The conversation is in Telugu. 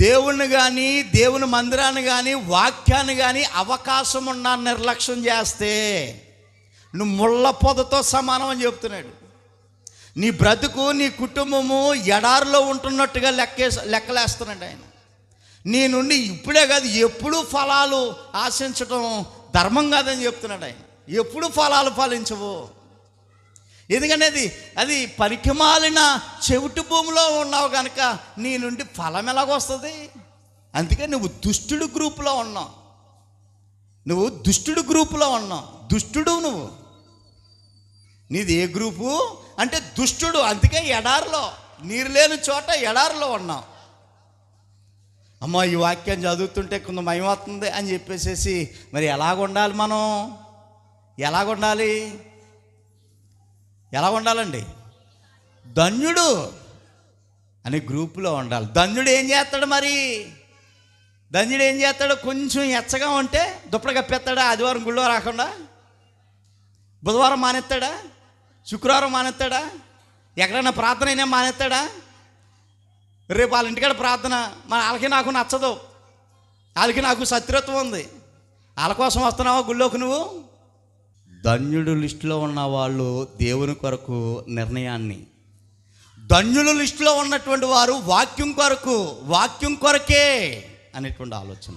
దేవుణ్ణి కానీ దేవుని మందిరాన్ని కానీ వాక్యాన్ని కానీ అవకాశం ఉన్నా నిర్లక్ష్యం చేస్తే నువ్వు ముళ్ళ పొదతో సమానం అని చెప్తున్నాడు. నీ బ్రతుకు నీ కుటుంబము ఎడారిలో ఉంటున్నట్టుగా లెక్కే లెక్కలేస్తున్నాడు ఆయన. నీ నుండి ఇప్పుడే కాదు ఎప్పుడు ఫలాలు ఆశించటం ధర్మం కాదని చెప్తున్నాడు ఆయన. ఎప్పుడు ఫలాలు ఫలించవు. ఎందుకంటే అది అది పరికిమాలిన చెవిటి భూమిలో ఉన్నావు కనుక నీ నుండి ఫలం ఎలాగొస్తుంది? అందుకే నువ్వు దుష్టుడు గ్రూపులో ఉన్నావు. నువ్వు దుష్టుడు గ్రూపులో ఉన్నావు. దుష్టుడు నువ్వు. నీది ఏ గ్రూపు? అంటే దుష్టుడు. అందుకే ఎడారిలో నీరు లేని చోట ఎడారిలో ఉన్నావు. అమ్మా ఈ వాక్యం చదువుతుంటే కొంత మయమవుతుంది అని చెప్పేసేసి మరి ఎలాగుండాలి మనం? ఎలాగుండాలి? ఎలా ఉండాలండి? ధన్యుడు అనే గ్రూపులో ఉండాలి. ధన్యుడు ఏం చేస్తాడు మరి? ధన్యుడు ఏం చేస్తాడు? కొంచెం ఎచ్చగా ఉంటే దుప్పటి కప్పేస్తాడా? ఆదివారం గుళ్ళో రాకుండా? బుధవారం మానేస్తాడా? శుక్రవారం మానేస్తాడా? ఎక్కడైనా ప్రార్థన అయినా మానేస్తాడా? రేపు వాళ్ళ ఇంటికాడ ప్రార్థన మన వాళ్ళకి నాకు నచ్చదు. వాళ్ళకి నాకు శత్రుత్వం ఉంది. వాళ్ళ కోసం వస్తున్నావా గుళ్ళోకి నువ్వు? ధన్యుడు లిస్టులో ఉన్న వాళ్ళు దేవుని కొరకు నిర్ణయాన్ని. ధన్యుల లిస్టులో ఉన్నటువంటి వారు వాక్యం కొరకు వాక్యం కొరకే అనేటువంటి ఆలోచన.